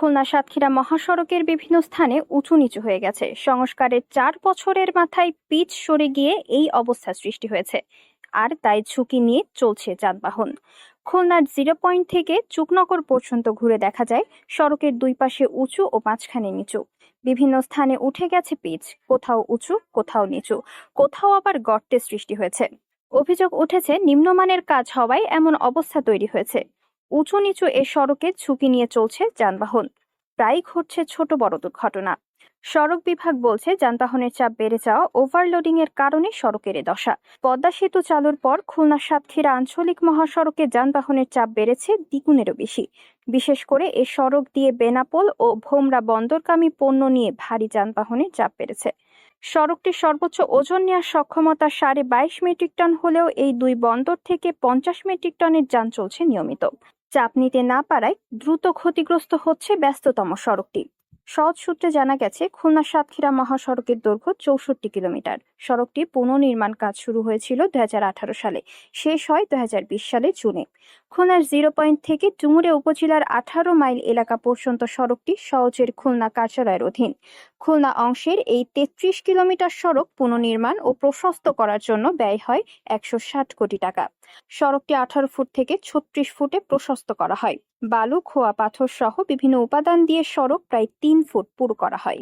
খুলনা সাতক্ষীরা মহাসড়কের বিভিন্ন স্থানে উঁচু নিচু হয়ে গেছে। সংস্কারের চার বছরের মাথায় পিচ সরে গিয়ে এই অবস্থা সৃষ্টি হয়েছে। আর তাই ঝুঁকি নিয়ে চলছে যানবাহন। খুলনার জিরো পয়েন্ট থেকে চুকনগর পর্যন্ত ঘুরে দেখা যায় সড়কের দুই পাশে উঁচু ও মাঝখানে নিচু। বিভিন্ন স্থানে উঠে গেছে পিচ, কোথাও উঁচু, কোথাও নিচু। কোথাও আবার গর্তের সৃষ্টি হয়েছে। অভিযোগ উঠেছে, নিম্নমানের কাজ হওয়ায় এমন অবস্থা তৈরি হয়েছে। উঁচু নিচু এ সড়কে ঝুঁকি নিয়ে চলছে যানবাহন। প্রায়ই ঘটছে ছোট বড় দুর্ঘটনা। সড়ক বিভাগ বলছে যানবাহনের চাপ বেড়ে যাওয়া ওভারলোডিং এর কারণে সড়কের দশা। পদ্মা সেতু চালুর পর খুলনা সাতক্ষীরা আঞ্চলিক মহাসড়কে যানবাহনের চাপ বেড়েছে দ্বিগুণেরও বেশি। বিশেষ করে এ সড়ক দিয়ে বেনাপোল ও ভোমরা বন্দরকামী পণ্য নিয়ে ভারী যানবাহনের চাপ বেড়েছে। সড়কটির সর্বোচ্চ ওজন নেওয়ার সক্ষমতা সাড়ে বাইশ মেট্রিক টন হলেও এই দুই বন্দর থেকে পঞ্চাশ মেট্রিক টনের যান চলছে নিয়মিত। চাপ নিতে না পারায় দ্রুত ক্ষতিগ্রস্ত হচ্ছে ব্যস্ততম সড়কটি। সহজ সূত্রে জানা গেছে, খুলনা সাতক্ষীরা মহাসড়কের দৈর্ঘ্য চৌষট্টি কিলোমিটার। সড়কটি পুনর্নির্মাণ কাজ শুরু হয়েছিল দু হাজার আঠারো সালে, শেষ হয় দু হাজার বিশ সালে জুনে। খুলনার জিরো পয়েন্ট থেকে ডুমুরে উপজেলার আঠারো মাইল এলাকা পর্যন্ত সড়কটি সহজের খুলনা কার্যালয়ের অধীন। খুলনা অংশের এই তেত্রিশ কিলোমিটার সড়ক পুনর্নির্মাণ ও প্রশস্ত করার জন্য ব্যয় হয় একশো ষাট কোটি টাকা। সড়কটি আঠারো ফুট থেকে ছত্রিশ ফুটে প্রশস্ত করা হয়। বালু খোয়া পাথর সহ বিভিন্ন উপাদান দিয়ে সড়ক প্রায় তিন ফুট পুরু করা হয়।